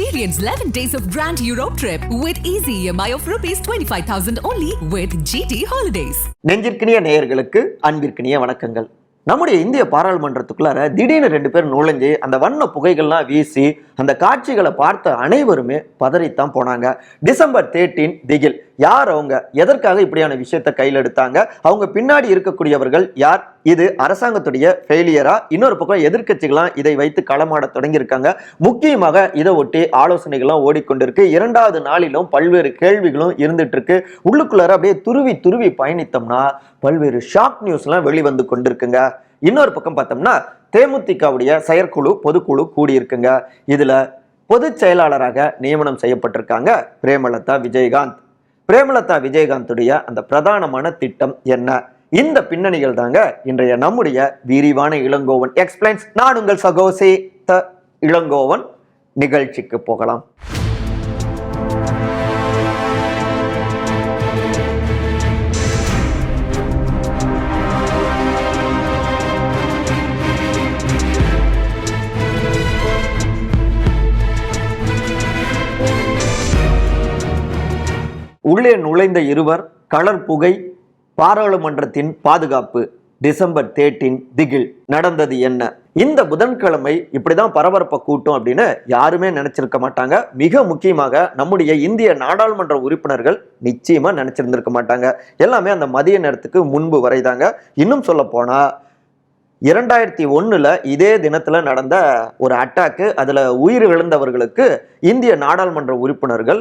Experience 11 days of Grand Europe trip with easy EMI of rupees 25,000 only with GT Holidays. நெஞ்சிற்கினிய நேயர்களுக்கு அன்பிற்கினிய வணக்கங்கள். நம்முடைய இந்திய பாராளுமன்றத்துக்குள்ளார திடீர்னு ரெண்டு பேர் நுழைஞ்சு அந்த வண்ண புகைகள்லாம் வீசி அந்த காட்சிகளை பார்த்த அனைவருமே பதறித்தான் போனாங்க. டிசம்பர் தேர்ட்டீன் திகில். யார் அவங்க? எதற்காக இப்படியான விஷயத்தை கையில் எடுத்தாங்க? அவங்க பின்னாடி இருக்கக்கூடியவர்கள் யார்? இது அரசாங்கத்துடைய ஃபெயிலியரா இன்னொரு பக்கம் எதிர்க்கட்சிகளாம் இதை வைத்து களமாட தொடங்கியிருக்காங்க. முக்கியமாக இதை ஒட்டி ஆலோசனைகள்லாம் ஓடிக்கொண்டிருக்கு. இரண்டாவது நாளிலும் பல்வேறு கேள்விகளும் இருந்துட்டு இருக்கு உள்ளுக்குள்ளார அப்படியே துருவி துருவி பயணித்தோம்னா பல்வேறு ஷாக் நியூஸ்லாம் வெளிவந்து கொண்டிருக்குங்க. இன்னொரு பக்கம் பார்த்தோம்னா தேமுதிகவுடைய செயற்குழு பொதுக்குழு கூடியிருக்குங்க. இதுல பொதுச் செயலாளராக நியமனம் செய்யப்பட்டிருக்காங்க பிரேமலதா விஜயகாந்த். பிரேமலதா விஜயகாந்துடைய அந்த பிரதானமான திட்டம் என்ன? இந்த பின்னணிகள் தாங்க இன்றைய நம்முடைய விரிவான இளங்கோவன். எக்ஸ்பிளைன்ஸ் நான் உங்கள் சகோசி த இளங்கோவன். நிகழ்ச்சிக்கு போகலாம். உள்ளே நுழைந்த இருவர் கலர் புகை பாராளுமன்றத்தின் பாதுகாப்பு டிசம்பர் தேர்ட்டின் திகில் நடந்தது என்ன? இந்த புதன்கிழமை இப்படிதான் பரபரப்பை கூட்டம் அப்படின்னு யாருமே நினைச்சிருக்க மாட்டாங்க. மிக முக்கியமாக நம்முடைய இந்திய நாடாளுமன்ற உறுப்பினர்கள் நிச்சயமா நினைச்சிருந்திருக்க மாட்டாங்க. எல்லாமே அந்த மதிய நேரத்துக்கு முன்பு வரைதாங்க. இன்னும் சொல்ல போனா இரண்டாயிரத்தி ஒன்றில் இதே தினத்தில் நடந்த ஒரு அட்டாக்கு அதில் உயிர் இழந்தவர்களுக்கு இந்திய நாடாளுமன்ற உறுப்பினர்கள்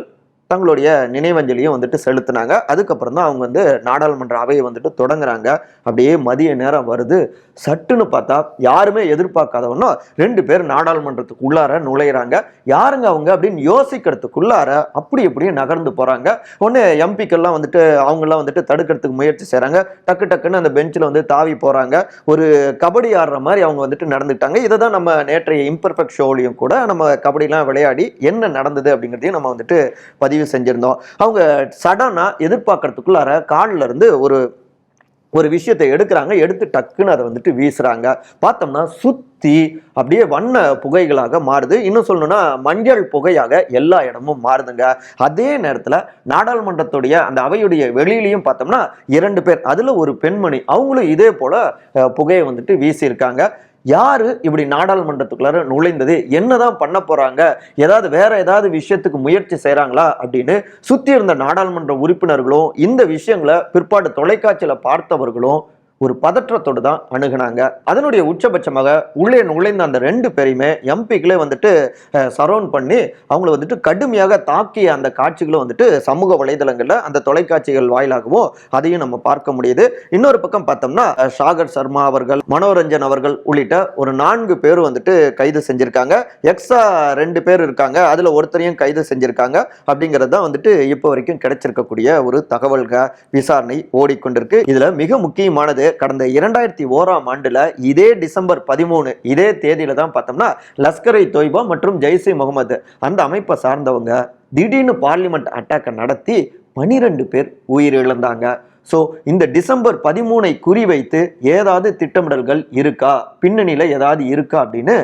தங்களுடைய நினைவஞ்சலியும் வந்துட்டு செலுத்தினாங்க. அதுக்கப்புறம் தான் அவங்க வந்து நாடாளுமன்ற அவையை வந்துட்டு தொடங்குறாங்க. அப்படியே மதிய நேரம் வருது. சட்டுன்னு பார்த்தா யாருமே எதிர்பார்க்காதவனோ ரெண்டு பேர் நாடாளுமன்றத்துக்கு உள்ளார நுழையிறாங்க. யாருங்க அவங்க அப்படின்னு யோசிக்கிறதுக்குள்ளார அப்படி அப்படியே நகர்ந்து போகிறாங்க ஒன்று எம்பிக்கெல்லாம் வந்துட்டு அவங்கெல்லாம் வந்துட்டு தடுக்கிறதுக்கு முயற்சி செய்கிறாங்க டக்கு டக்குன்னு அந்த பெஞ்சில் வந்து தாவி போகிறாங்க ஒரு கபடி ஆடுற மாதிரி அவங்க வந்துட்டு நடந்துட்டாங்க இதை தான் நம்ம நேற்றைய இம்பர்ஃபெக்ட் ஷோலையும் கூட நம்ம கபடிலாம் விளையாடி என்ன நடந்தது அப்படிங்கிறதையும் நம்ம வந்துட்டு பதிவு செஞ்சிருந்தோம். அவங்க சடனாக எதிர்பார்க்கறதுக்குள்ளார கால்ல இருந்து ஒரு ஒரு விஷயத்தை எடுக்கிறாங்க. எடுத்து டக்குன்னு அதை வந்துட்டு வீசுறாங்க. பார்த்தோம்னா சுத்தி அப்படியே வண்ண புகைகளாக மாறுது. இன்னும் சொல்லணும்னா மஞ்சள் புகையாக எல்லா இடமும் மாறுதுங்க. அதே நேரத்தில் நாடாளுமன்றத்துடைய அந்த அவையுடைய வெளியிலையும் பார்த்தோம்னா இரண்டு பேர் அதில் ஒரு பெண்மணி அவங்களும் இதே போல புகையை வந்துட்டு வீசியிருக்காங்க. யாரு இப்படி நாடாளுமன்றத்துக்குள்ளார நுழைந்தது? என்னதான் பண்ண போறாங்க? ஏதாவது வேற ஏதாவது விஷயத்துக்கு முயற்சி செய்கிறாங்களா அப்படின்னு சுத்தி இருந்த நாடாளுமன்ற உறுப்பினர்களும் இந்த விஷயங்களை பிற்பாடு தொலைக்காட்சியில பார்த்தவர்களும் ஒரு பதற்றத்தோடு தான் அணுகுனாங்க. அதனுடைய உச்சபட்சமாக உள்ளே நுழைந்த அந்த ரெண்டு பேரையுமே எம்பிக்களே வந்துட்டு சரௌண்ட் பண்ணி அவங்கள வந்துட்டு கடுமையாக தாக்கிய அந்த காட்சிகளும் வந்துட்டு சமூக வலைதளங்களில் அந்த தொலைக்காட்சிகள் வாயிலாகவும் அதையும் நம்ம பார்க்க முடியுது. இன்னொரு பக்கம் பார்த்தோம்னா சாகர் சர்மா அவர்கள் மனோரஞ்சன் அவர்கள் உள்ளிட்ட ஒரு நான்கு பேர் வந்துட்டு கைது செஞ்சிருக்காங்க. எக்ஸ்ட்ரா ரெண்டு பேர் இருக்காங்க. அதில் ஒருத்தரையும் கைது செஞ்சிருக்காங்க. அப்படிங்கிறது தான் வந்துட்டு இப்போ வரைக்கும் கிடைச்சிருக்கக்கூடிய ஒரு தகவல்கள் விசாரணை ஓடிக்கொண்டிருக்கு. இதில் மிக முக்கியமானது கடந்த இரண்டாயிரத்தி ஓராம் ஆண்டுல இதே டிசம்பர் பதிமூணு இதே தேதியில தான் பார்த்தோம்னா லஷ்கரை தொய்பா மற்றும் ஜெய்ஷே முகமது அந்த அமைப்பை சார்ந்தவங்க திடீர்னு பார்லிமெண்ட் அட்டாக்கை நடத்தி பனிரெண்டு பேர் உயிரிழந்தாங்க. ஸோ இந்த டிசம்பர் பதிமூனை குறிவைத்து ஏதாவது திட்டமிடல்கள் இருக்கா? பின்னணியில் ஏதாவது இருக்கா அப்படின்னு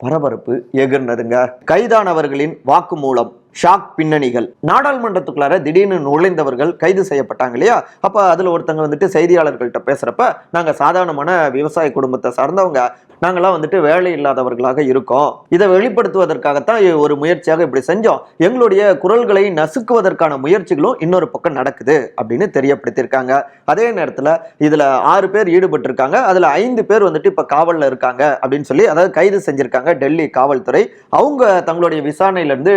பரபரப்பு எகிர்னதுங்க கைதானவர்களின் வாக்குமூலம் ஷாக் பின்னணிகள். நாடாளுமன்றத்துக்குள்ளார திடீர்னு நுழைந்தவர்கள் கைது செய்யப்பட்டாங்க இல்லையா? அப்ப அதுல ஒருத்தங்க வந்துட்டு செய்தியாளர்கள்ட்ட பேசுறப்ப நாங்க சாதாரணமான விவசாய குடும்பத்தை சார்ந்தவங்க நாங்கெல்லாம் வந்துட்டு வேலை இல்லாதவர்களாக இருக்கோம். இதை வெளிப்படுத்துவதற்காகத்தான் ஒரு முயற்சியாக இப்படி செஞ்சோம். எங்களுடைய குரல்களை நசுக்குவதற்கான முயற்சிகளும் இன்னொரு பக்கம் நடக்குது அப்படின்னு தெரியப்படுத்தியிருக்காங்க. அதே நேரத்துல இதுல ஆறு பேர் ஈடுபட்டிருக்காங்க. அதுல ஐந்து பேர் வந்துட்டு இப்ப காவல்ல இருக்காங்க அப்படின்னு சொல்லி அதாவது கைது செஞ்சிருக்காங்க டெல்லி காவல்துறை. அவங்க தங்களுடைய விசாரணையில இருந்து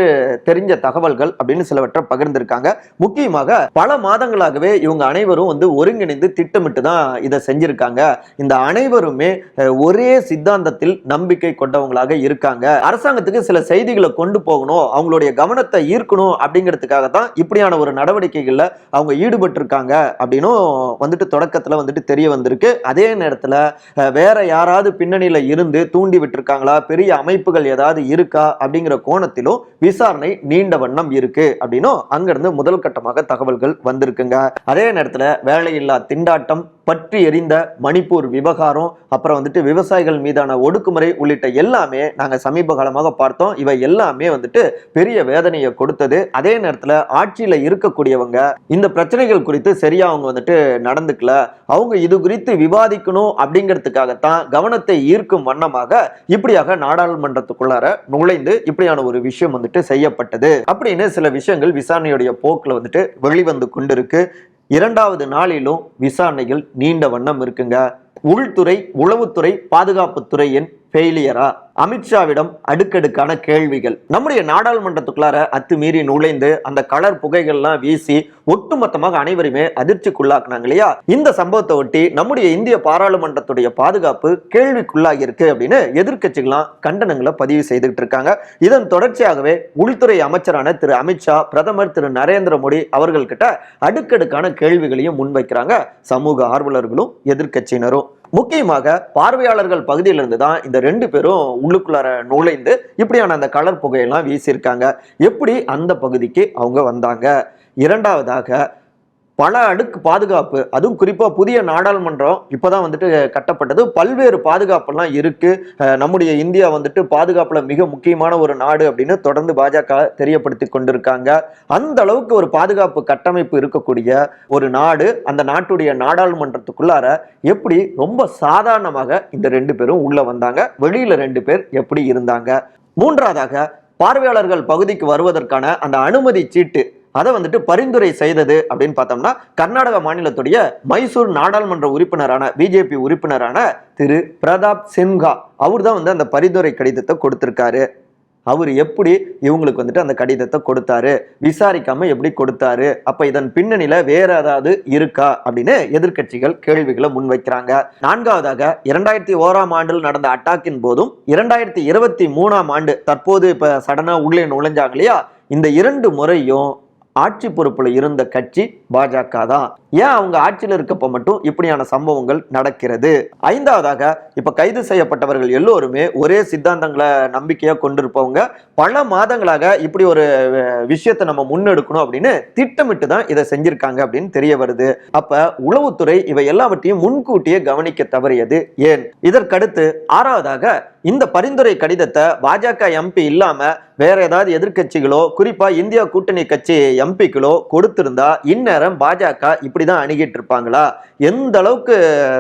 தெரிஞ்ச தகவல்கள் அப்படின்னு சிலவற்றை பகிர்ந்திருக்காங்க. முக்கியமாக பல மாதங்களாகவே இவங்க அனைவரும் வந்து ஒருங்கிணைந்து திட்டமிட்டு தான் இதை செஞ்சிருக்காங்க. இந்த அனைவருமே ஒரே சித்தாந்தத்தில் நம்பிக்கை கொண்டவங்களாக இருக்காங்க. அரசாங்கத்துக்கு சில செய்திகளை கொண்டு போகணும் அவங்களுடைய கவனத்தை ஈர்க்கணும் அப்படிங்கிறதுக்காக தான் இப்படியான ஒரு நடவடிக்கைகளில் அவங்க ஈடுபட்டு இருக்காங்க அப்படின்னும் வந்துட்டு தொடக்கத்தில் வந்துட்டு தெரிய வந்திருக்கு. அதே நேரத்தில் வேற யாராவது பின்னணியில் இருந்து தூண்டி விட்டுருக்காங்களா? பெரிய அமைப்புகள் ஏதாவது இருக்கா? அப்படிங்கிற கோணத்திலும் விசாரணை நீண்ட வண்ணம் இருக்கு அப்படின்னும் அங்கிருந்து முதல் கட்டமாக தகவல்கள் வந்திருக்குங்க. அதே நேரத்தில் வேலையில்லா திண்டாட்டம் பற்றி எரிந்த மணிப்பூர் விவகாரம் அப்புறம் வந்துட்டு விவசாயிகள் மீதான ஒடுக்குமுறை உள்ளிட்ட எல்லாமே நாங்க சமீப காலமாக பார்த்தோம். இவை எல்லாமே வந்துட்டு பெரிய வேதனையை கொடுத்தது. அதே நேரத்துல ஆட்சியில இருக்கக்கூடியவங்க இந்த பிரச்சனைகள் குறித்து சரியா அவங்க வந்துட்டு நடந்துக்கல. அவங்க இது குறித்து விவாதிக்கணும் அப்படிங்கிறதுக்காகத்தான் கவனத்தை ஈர்க்கும் வண்ணமாக இப்படியாக நாடாளுமன்றத்துக்குள்ளார நுழைந்து இப்படியான ஒரு விஷயம் வந்துட்டு செய்யப்பட்டது. அப்படின்னு சில விஷயங்கள் விசாரணையுடைய போக்குல வந்துட்டு வெளிவந்து கொண்டிருக்கு. இரண்டாவது நாளிலும் விசாரணைகள் நீண்ட வண்ணம் இருக்குங்க. உள்துறை உளவுத்துறை பாதுகாப்புத்துறையின் ஃபெயிலியரா அமித்ஷாவிடம் அடுக்கடுக்கான கேள்விகள். நம்முடைய நாடாளுமன்றத்துக்குள்ளார அத்துமீறி நுழைந்து அந்த கலர் புகைகள்லாம் வீசி ஒட்டுமொத்தமாக அனைவருமே அதிர்ச்சிக்குள்ளாக்குனாங்க இல்லையா? இந்த சம்பவத்தை ஒட்டி நம்முடைய இந்திய பாராளுமன்றத்துடைய பாதுகாப்பு கேள்விக்குள்ளாகி இருக்கு அப்படின்னு எதிர்க்கட்சிகள்லாம் கண்டனங்களை பதிவு செய்துட்டு இருக்காங்க. இதன் தொடர்ச்சியாகவே உள்துறை அமைச்சரான திரு அமித்ஷா பிரதமர் திரு நரேந்திர மோடி அவர்கள்கிட்ட அடுக்கடுக்கான கேள்விகளையும் முன்வைக்கிறாங்க. சமூக ஆர்வலர்களும் எதிர்க்கட்சியினரும். முக்கியமாக பார்வையாளர்கள் பகுதியிலிருந்து தான் இந்த ரெண்டு பேரும் உள்ளுக்குள்ளார நுழைந்து இப்படியான அந்த கலர் புகையெல்லாம் வீசியிருக்காங்க. எப்படி அந்த பகுதிக்கு அவங்க வந்தாங்க? இரண்டாவதாக பல அடுக்கு பாதுகாப்பு அதுவும் குறிப்பாக புதிய நாடாளுமன்றம் இப்போ தான் வந்துட்டு கட்டப்பட்டது. பல்வேறு பாதுகாப்பெல்லாம் இருக்குது நம்முடைய இந்தியா வந்துட்டு பாதுகாப்பில் மிக முக்கியமான ஒரு நாடு அப்படின்னு தொடர்ந்து பாஜக தெரியப்படுத்தி கொண்டிருக்காங்க. அந்த அளவுக்கு ஒரு பாதுகாப்பு கட்டமைப்பு இருக்கக்கூடிய ஒரு நாடு அந்த நாட்டுடைய நாடாளுமன்றத்துக்குள்ளார எப்படி ரொம்ப சாதாரணமாக இந்த ரெண்டு பேரும் உள்ளே வந்தாங்க. வெளியில் ரெண்டு பேர் எப்படி இருந்தாங்க. மூன்றாவதாக பார்வையாளர்கள் பகுதிக்கு வருவதற்கான அந்த அனுமதி சீட்டு அதை வந்துட்டு பரிந்துரை செய்தது அப்படின்னு பார்த்தோம்னா கர்நாடக மாநிலத்துடைய மைசூர் நாடாளுமன்ற உறுப்பினரான பிஜேபி உறுப்பினரான திரு பிரதாப் சின்ஹா. அவர் தான் வந்து அந்த பரிந்துரை கடிதத்தை கொடுத்திருக்காரு. அவர் எப்படி இவங்களுக்கு வந்துட்டு அந்த கடிதத்தை கொடுத்தாரு? விசாரிக்காம எப்படி கொடுத்தாரு? அப்ப இதன் பின்னணியில வேற ஏதாவது இருக்கா? அப்படின்னு எதிர்க்கட்சிகள் கேள்விகளை முன்வைக்கிறாங்க. நான்காவதாக இரண்டாயிரத்தி ஓராம் ஆண்டில் நடந்த அட்டாக்கின் போதும் இரண்டாயிரத்தி இருபத்தி மூணாம் ஆண்டு தற்போது இப்ப சடனா உள்ளே நுழைஞ்சாங்க இல்லையா? இந்த இரண்டு முறையும் ஆட்சி பொறுப்பில் இருந்த கட்சி பாஜக தான். ஏன் அவங்க ஆட்சியில் இருக்கப்ப மட்டும் இப்படியான சம்பவங்கள் நடக்கிறது? ஐந்தாவதாக இப்ப கைது செய்யப்பட்டவர்கள் எல்லோருமே ஒரே சித்தாந்தங்களை நம்பிக்கையா கொண்டிருப்பவங்க. பல மாதங்களாக இப்படி ஒரு விஷயத்தை நம்ம முன்னெடுக்கணும் அப்படின்னு திட்டமிட்டு தான் இதை செஞ்சிருக்காங்க அப்படின்னு தெரிய வருது. அப்ப உளவுத்துறை இவை எல்லாவற்றையும் முன்கூட்டியே கவனிக்க தவறியது ஏன்? இதற்கடுத்து ஆறாவதாக இந்த பரிந்துரை கடிதத்தை பாஜக எம்பி இல்லாம வேற ஏதாவது எதிர்க்கட்சிகளோ குறிப்பா இந்தியா கூட்டணி கட்சி எம்பிக்களோ கொடுத்திருந்தா இந்நேரம் பாஜக இப்படிதான் அணுகிட்டு இருப்பாங்களா? எந்த அளவுக்கு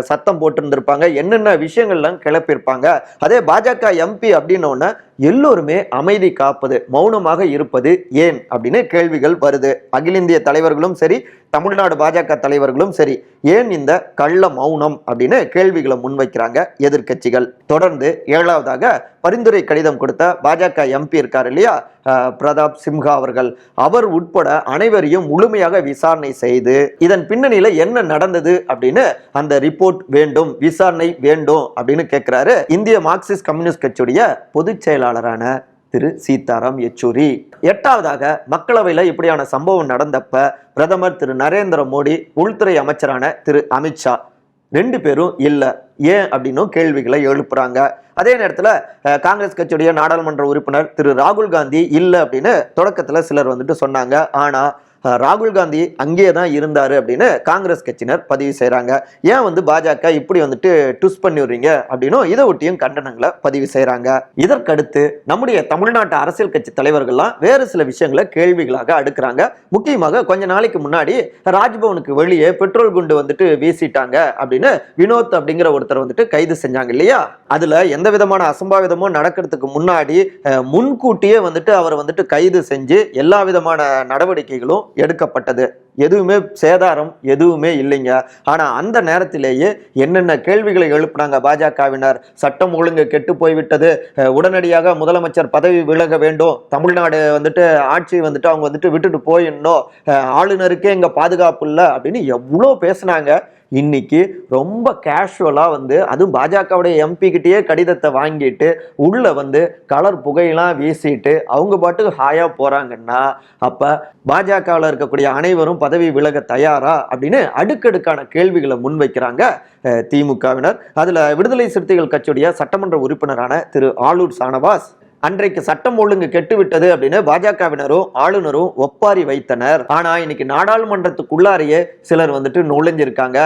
சத்தம் போட்டிருந்திருப்பாங்க? என்னென்ன விஷயங்கள்லாம் கிளப்பியிருப்பாங்க? அதே பாஜக எம்பி அப்படின்னோடனே எல்லோருமே அமைதி காப்பது மௌனமாக இருப்பது ஏன் அப்படின்னு கேள்விகள் வருது. அகில இந்திய தலைவர்களும் சரி தமிழ்நாடு பாஜக தலைவர்களும் சரி ஏன் இந்த கள்ள மௌனம் அப்படின்னு கேள்விகளை முன்வைக்கிறாங்க எதிர்க்கட்சிகள். தொடர்ந்து ஏழாவதாக பரிந்துரை கடிதம் கொடுத்த பாஜக எம்பி இருக்கார் இல்லையா? பிரதாப் சிம்ஹா அவர்கள். அவர் உட்பட அனைவரையும் முழுமையாக விசாரணை செய்து இதன் பின்னணியில என்ன நடந்தது அப்படின்னு அந்த ரிப்போர்ட் வேண்டும் விசாரணை வேண்டும் அப்படின்னு கேட்கிறாரு இந்திய மார்க்சிஸ்ட் கம்யூனிஸ்ட் கட்சியுடைய பொதுச் செயலாளரான திரு சீதாராம் யெச்சூரி. எட்டாவதாக மக்களவையில் இப்படியான சம்பவம் நடந்தப்ப பிரதமர் திரு நரேந்திர மோடி உள்துறை அமைச்சரான திரு அமித்ஷா ரெண்டு பேரும் இல்லை ஏன் அப்படின்னும் கேள்விகளை எழுப்புறாங்க. அதே நேரத்தில் காங்கிரஸ் கட்சியுடைய நாடாளுமன்ற உறுப்பினர் திரு ராகுல் காந்தி இல்லை அப்படின்னு தொடக்கத்தில் சிலர் வந்துட்டு சொன்னாங்க. ஆனால் ராகுல் காந்தி அங்கேயே தான் இருந்தார் அப்படின்னு காங்கிரஸ் கட்சியினர் பதிவு செய்கிறாங்க ஏன் வந்து பாஜக இப்படி வந்துட்டு ட்விஸ் பண்ணி விடுறீங்க அப்படின்னும் இதை ஒட்டியும் கண்டனங்களை பதிவு செய்கிறாங்க இதற்கடுத்து நம்முடைய தமிழ்நாட்டு அரசியல் கட்சி தலைவர்கள்லாம் வேறு சில விஷயங்களை கேள்விகளாக அடுக்கிறாங்க. முக்கியமாக கொஞ்ச நாளைக்கு முன்னாடி ராஜ்பவனுக்கு வெளியே பெட்ரோல் குண்டு வந்துட்டு வீசிட்டாங்க அப்படின்னு வினோத் அப்படிங்கிற ஒருத்தர் வந்துட்டு கைது செஞ்சாங்க இல்லையா? அதுல எந்த விதமான அசம்பாவிதமும் நடக்கிறதுக்கு முன்னாடி முன்கூட்டியே வந்துட்டு அவர் வந்துட்டு கைது செஞ்சு எல்லா விதமான நடவடிக்கைகளும் எடுக்கப்பட்டது. எதுவுமே சேதாரம் எதுவுமே இல்லைங்க. ஆனால் அந்த நேரத்திலேயே என்னென்ன கேள்விகளை எழுப்புனாங்க பாஜகவினர்? சட்டம் ஒழுங்கு கெட்டு போய்விட்டது. உடனடியாக முதலமைச்சர் பதவி விலக வேண்டும். தமிழ்நாடு வந்துட்டு ஆட்சி வந்துட்டு அவங்க வந்துட்டு விட்டுட்டு போயிடணும். ஆளுநருக்கே இங்கே பாதுகாப்பு இல்லை அப்படின்னு எவ்வளோ பேசுனாங்க. இன்னைக்கு ரொம்ப கேஷுவலாக வந்து அதுவும் பாஜகவுடைய எம்பி கடிதத்தை வாங்கிட்டு உள்ளே வந்து கலர் புகையெல்லாம் வீசிட்டு அவங்க பாட்டுக்கு ஹாயாக போகிறாங்கன்னா அப்போ பாஜகவில் இருக்கக்கூடிய அனைவரும் பதவி விலக தயாரா? அப்படின்னு அடுக்கடுக்கான கேள்விகளை முன்வைக்கிறாங்க திமுகவினர். அதில் விடுதலை சிறுத்தைகள் கட்சியுடைய சட்டமன்ற உறுப்பினரான திரு ஆளூர் சானவாஸ் அன்றைக்கு சட்டம் ஒழுங்கு கெட்டுவிட்டது அப்படின்னு பாஜகவினரும் ஆளுநரும் ஒப்பாரி வைத்தனர். ஆனா இன்னைக்கு நாடாளுமன்றத்துக்குள்ளாரையே சிலர் வந்துட்டு நுழைஞ்சிருக்காங்க.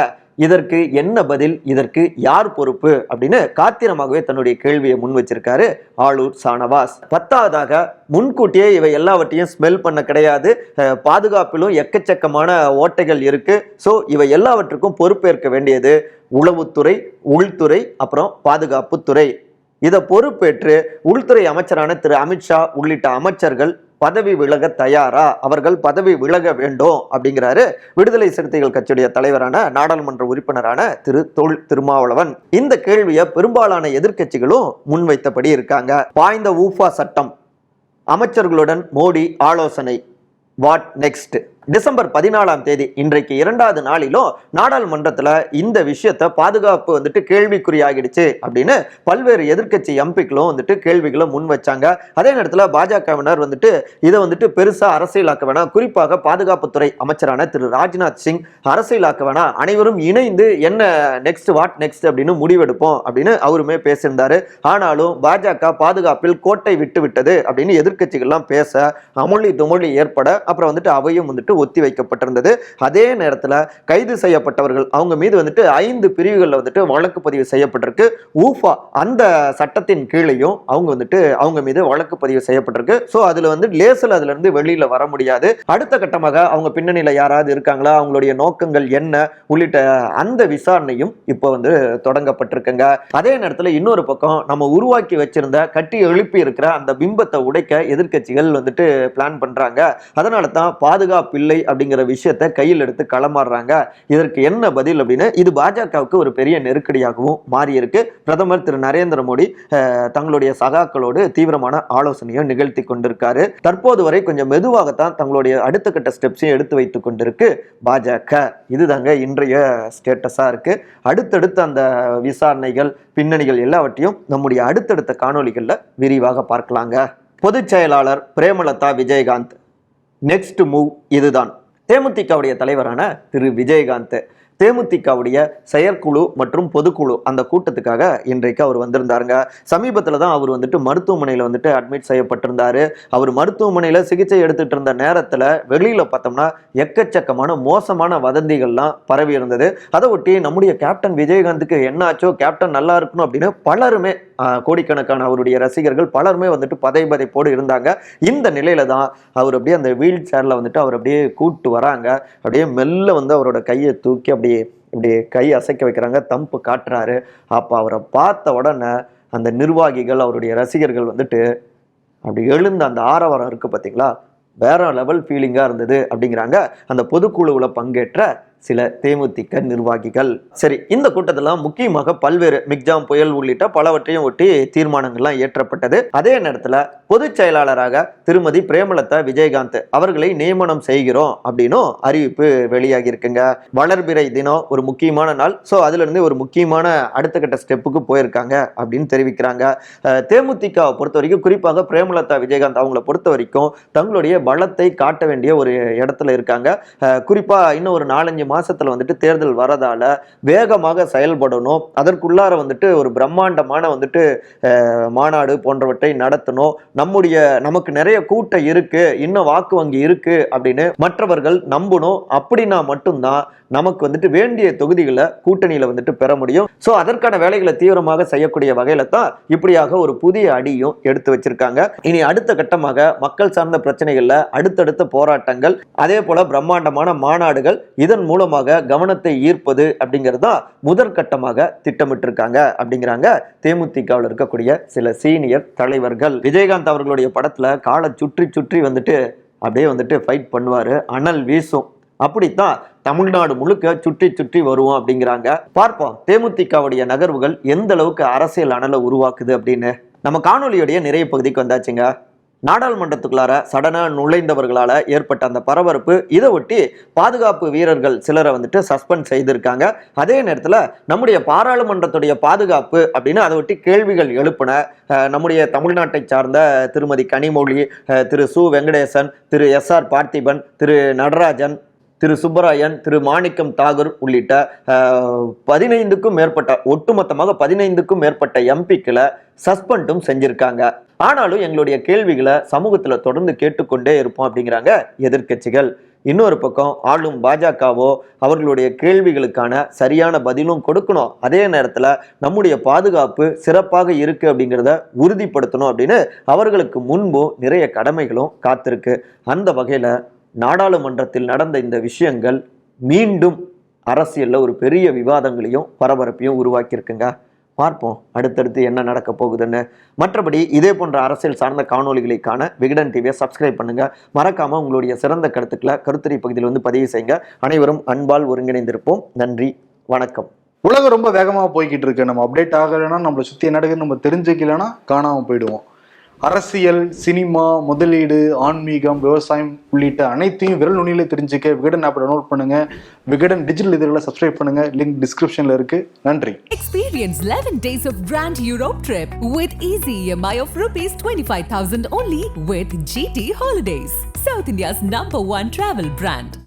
இதற்கு என்ன பதில்? இதற்கு யார் பொறுப்பு? அப்படின்னு காத்திரமாகவே தன்னுடைய கேள்வியை முன் வச்சிருக்காரு ஆளூர் சானவாஸ். பத்தாவதாக முன்கூட்டியே இவை எல்லாவற்றையும் ஸ்மெல் பண்ண கிடையாது. பாதுகாப்பிலும் எக்கச்சக்கமான ஓட்டைகள் இருக்கு. ஸோ இவை எல்லாவற்றுக்கும் பொறுப்பேற்க வேண்டியது உளவுத்துறை உள்துறை அப்புறம் பாதுகாப்புத்துறை. இதை பொறுப்பேற்று உள்துறை அமைச்சரான திரு. அமித்ஷா உள்ளிட்ட அமைச்சர்கள் பதவி விலக தயாரா? அவர்கள் பதவி விலக வேண்டும் அப்படிங்கிறாரு விடுதலை சிறுத்தைகள் கட்சியுடைய தலைவரான நாடாளுமன்ற உறுப்பினரான திரு. தொல் திருமாவளவன். இந்த கேள்வியை பெரும்பாலான எதிர்க்கட்சிகளும் முன்வைத்தபடி இருக்காங்க. பாய்ந்த ஊஃபா சட்டம். அமைச்சர்களுடன் மோடி ஆலோசனை. What next? டிசம்பர் பதினாலாம் தேதி இன்றைக்கு இரண்டாவது நாளிலும் நாடாளுமன்றத்தில் இந்த விஷயத்த பாதுகாப்பு வந்துட்டு கேள்விக்குறியாகிடுச்சு அப்படின்னு பல்வேறு எதிர்க்கட்சி எம்பிக்களும் வந்துட்டு கேள்விகளை முன் வச்சாங்க. அதே நேரத்தில் பாஜகவினர் வந்துட்டு இதை வந்துட்டு பெருசாக அரசியலாக்க வேணாம். குறிப்பாக பாதுகாப்புத்துறை அமைச்சரான திரு ராஜ்நாத் சிங் அரசியலாக்க வேணாம். அனைவரும் இணைந்து என்ன நெக்ஸ்ட் வாட் நெக்ஸ்ட் அப்படின்னு முடிவெடுப்போம் அப்படின்னு அவருமே பேசியிருந்தாரு. ஆனாலும் பாஜக பாதுகாப்பில் கோட்டை விட்டு விட்டது அப்படின்னு எதிர்க்கட்சிகள்லாம் பேச அமளி துமொழி ஏற்பட அப்புறம் வந்துட்டு அவையும் வந்துட்டு ஒத்தி வைக்கப்பட்டிருந்தது. அதே நேரத்தில் கைது செய்யப்பட்டவர்கள் அவங்க மீது வந்துட்டு ஐந்து பிரிவுகளில் வந்துட்டு வழக்கு பதிவு செய்யப்பட்டிருக்கு. ஊஃபா அந்த சட்டத்தின் கீழேயும் அவங்க வந்துட்டு அவங்க மீது வழக்கு பதிவு செய்யப்பட்டிருக்கு. ஸோ அதில் வந்து லேசில் அதுல இருந்து வெளியில வர முடியாது. அடுத்த கட்டமாக அவங்க பின்னணியில் யாராவது இருக்காங்களா? அவங்களுடைய நோக்கங்கள் என்ன? உள்ளிட்ட அந்த விசாரணையும் இப்போ வந்து தொடங்கப்பட்டிருக்குங்க. அதே நேரத்தில் இன்னொரு பக்கம் நம்ம உருவாக்கி வச்சிருந்த கட்டி எழுப்பி இருக்கிற அந்த பிம்பத்தை உடைக்க எதிர்க்கட்சிகள் வந்துட்டு பிளான் பண்றாங்க. அதனால தான் பாதுகாப்பு இல்லை அப்படிங்கிற விஷயத்தை கையில் எடுத்து களமாடுறாங்க. இதற்கு என்ன பதில் அப்படின்னு இது பாஜகவுக்கு ஒரு பெரிய நெருக்கடியாகவும் மாறி இருக்கு பிரதமர் திரு நரேந்திர மோடி தங்களுடைய சகாக்களோடு தீவிரமான ஆலோசனையும் நிகழ்த்தி கொண்டிருக்காரு. தற்போது வரை கொஞ்சம் மெதுவாகத்தான் தங்களுடைய அடுத்த கட்ட ஸ்டெப்ஸையும் எடுத்து வைத்துக் கொண்டிருக்கு பாஜக. இதுதாங்க இன்றைய ஸ்டேட்டஸா இருக்கு. அடுத்தடுத்த அந்த விசாரணைகள் பின்னணிகள் எல்லாவற்றையும் நம்முடைய அடுத்தடுத்த காணொலிகளில் விரிவாக பார்க்கலாங்க. பொதுச் செயலாளர் பிரேமலதா விஜயகாந்த். நெக்ஸ்ட் மூவ் இதுதான். தேமுதிகவுடைய தலைவரான திரு விஜயகாந்த். தேமுதிகவுடைய செயற்குழு மற்றும் பொதுக்குழு அந்த கூட்டத்துக்காக இன்றைக்கு அவர் வந்திருந்தாருங்க. சமீபத்தில் தான் அவர் வந்துட்டு மருத்துவமனையில் வந்துட்டு அட்மிட் செய்யப்பட்டிருந்தாரு. அவர் மருத்துவமனையில் சிகிச்சை எடுத்துட்டு இருந்த நேரத்தில் வெளியில் பார்த்தோம்னா எக்கச்சக்கமான மோசமான வதந்திகள்லாம் பரவி இருந்தது. அதை ஒட்டி நம்முடைய கேப்டன் விஜயகாந்துக்கு என்னாச்சோ கேப்டன் நல்லா இருக்கணும் அப்படின்னு பலருமே கோடிக்கணக்கான அவருடைய ரசிகர்கள் பலருமே வந்துட்டு பதை பதைப்போடு இருந்தாங்க. இந்த நிலையில தான் அவர் அப்படியே அந்த வீல் சேரில் வந்துட்டு அவர் அப்படியே கூப்பிட்டு வராங்க. அப்படியே மெல்ல வந்து அவரோட கையை தூக்கி அப்படியே இப்படியே கை அசைக்க வைக்கிறாங்க தம்பு காட்டுறாரு. அப்போ அவரை பார்த்த உடனே அந்த நிர்வாகிகள் அவருடைய ரசிகர்கள் வந்துட்டு அப்படி எழுந்த அந்த ஆரவாரம் இருக்குது பார்த்தீங்களா வேற லெவல் ஃபீலிங்காக இருந்தது அப்படிங்கிறாங்க. அந்த பொதுக்குழுவில் பங்கேற்ற சில தேமுதிக நிர்வாகிகள். சரி இந்த கூட்டத்தில் முக்கியமாக பல்வேறு மிக்ஜாம் புயல் உள்ளிட்ட பலவற்றையும் ஒட்டி தீர்மானங்கள்லாம் ஏற்றப்பட்டது அதே நேரத்தில் பொதுச் செயலாளராக திருமதி பிரேமலதா விஜயகாந்த் அவர்களை நியமனம் செய்கிறோம் அப்படின்னும் அறிவிப்பு வெளியாகி இருக்குங்க வளர்பிறை தினம் ஒரு முக்கியமான நாள். ஸோ அதுலேருந்து ஒரு முக்கியமான அடுத்த கட்ட ஸ்டெப்புக்கு போயிருக்காங்க அப்படின்னு தெரிவிக்கிறாங்க. தேமுதிக தேமுதிகவை பொறுத்த வரைக்கும் குறிப்பாக பிரேமலதா விஜயகாந்த் அவங்கள பொறுத்த வரைக்கும் தங்களுடைய பலத்தை காட்ட வேண்டிய ஒரு இடத்துல இருக்காங்க. குறிப்பாக குறிப்பா இன்னும் ஒரு நாலஞ்சு மாசத்துல வந்துட்டு தேர்தல் வரதால வேகமாக செயல்படணும். அதற்குள்ளார வந்துட்டு ஒரு பிரம்மாண்டமான வந்துட்டு மாநாடு போன்றவற்றை நடத்தணும். நம்முடைய நமக்கு நிறைய கூட்டம் இருக்கு இன்னும் வாக்கு வங்கி இருக்கு அப்படின்னு மற்றவர்கள் நம்பணும். அப்படின்னா மட்டும்தான் நமக்கு வந்துட்டு வேண்டிய தொகுதிகளை கூட்டணியில வந்துட்டு பெற முடியும். ஸோ அதற்கான வேலைகளை தீவிரமாக செய்யக்கூடிய வகையில தான் இப்படியாக ஒரு புதிய அடியும் எடுத்து வச்சிருக்காங்க. இனி அடுத்த கட்டமாக மக்கள் சார்ந்த பிரச்சனைகள்ல அடுத்தடுத்த போராட்டங்கள் அதே போல பிரம்மாண்டமான மாநாடுகள் இதன் மூலம் மூலமாக கவனத்தை ஈர்ப்பது அப்படிங்கிறது தான் முதற்கட்டமாக திட்டமிட்டிருக்காங்க அப்படிங்கிறாங்க தேமுதிகவில் இருக்கக்கூடிய சில சீனியர் தலைவர்கள். விஜயகாந்த் அவர்களுடைய படத்துல காலை சுற்றி சுற்றி வந்துட்டு அப்படியே வந்துட்டு ஃபைட் பண்ணுவாரு. அனல் வீசும். அப்படித்தான் தமிழ்நாடு முழுக்க சுற்றி சுற்றி வருவோம் அப்படிங்கிறாங்க. பார்ப்போம் தேமுதிகவுடைய நகர்வுகள் எந்த அளவுக்கு அரசியல் அனலை உருவாக்குது அப்படின்னு. நம்ம காணொலியுடைய நிறைய பகுதிக்கு வந்தாச்சுங்க. நாடாளுமன்றத்துக்குள்ளார சடனாக நுழைந்தவர்களால் ஏற்பட்ட அந்த பரபரப்பு இதை ஒட்டி பாதுகாப்பு வீரர்கள் சிலரை வந்துட்டு சஸ்பெண்ட் செய்திருக்காங்க. அதே நேரத்தில் நம்முடைய பாராளுமன்றத்துடைய பாதுகாப்பு அப்படின்னு அதை ஒட்டி கேள்விகள் எழுப்பின நம்முடைய தமிழ்நாட்டை சார்ந்த திருமதி கனிமொழி திரு சு வெங்கடேசன் திரு எஸ் ஆர் பார்த்திபன் திரு நடராஜன் திரு சுப்பராயன் திரு மாணிக்கம் தாகூர் உள்ளிட்ட பதினைந்துக்கும் மேற்பட்ட ஒட்டுமொத்தமாக பதினைந்துக்கும் மேற்பட்ட எம்பிக்களை சஸ்பெண்டும் செஞ்சிருக்காங்க. ஆனாலும் எங்களுடைய கேள்விகளை சமூகத்துல தொடர்ந்து கேட்டுக்கொண்டே இருப்போம் அப்படிங்கிறாங்க எதிர்க்கட்சிகள். இன்னொரு பக்கம் ஆளும் பாஜகவோ அவர்களுடைய கேள்விகளுக்கான சரியான பதிலும் கொடுக்கணும். அதே நேரத்தில் நம்முடைய பாதுகாப்பு சிறப்பாக இருக்குது அப்படிங்கிறத உறுதிப்படுத்தணும் அப்படின்னு அவர்களுக்கு முன்பும் நிறைய கடமைகளும் காத்திருக்கு. அந்த வகையில் நாடாளுமன்றத்தில் நடந்த இந்த விஷயங்கள் மீண்டும் அரசியலில் ஒரு பெரிய விவாதங்களையும் பரபரப்பையும் உருவாக்கியிருக்குங்க. பார்ப்போம். அடுத்தடுத்து என்ன நடக்க போகுதுன்னு. மற்றபடி இதே போன்ற அரசியல் சார்ந்த காணொலிகளுக்கான விகடன் டிவியை சப்ஸ்கிரைப் பண்ணுங்கள் மறக்காமல் உங்களுடைய சிறந்த கருத்துக்களை கருத்துரை பகுதியில் வந்து பதிவு செய்யுங்க. அனைவரும் அன்பால் ஒருங்கிணைந்திருப்போம். நன்றி. வணக்கம். உலகம் ரொம்ப வேகமாக போய்கிட்டு இருக்கு. நம்ம அப்டேட் ஆகலைன்னா நம்மளை சுற்றி என்ன நடக்குதுன்னு நம்ம தெரிஞ்சுக்கலன்னா காணாமல் போயிடுவோம். அரசியல் சினிமா முதலீடு ஆன்மீகம் விவசாயம் உள்ளிட்ட அனைத்தையும் விரல் நுனியில் தெரிஞ்சுக்க விகடன் ஆப்பை டவுன்லோட் பண்ணுங்க. விகடன் டிஜிட்டல் இதழில் சப்ஸ்கிரைப் பண்ணுங்க. லிங்க் டிஸ்கிரிப்ஷன்ல இருக்கு. நன்றி. Experience 11 days of Grand Europe trip with off EMI twenty five 25,000 only with GT Holidays, South India's number one travel brand.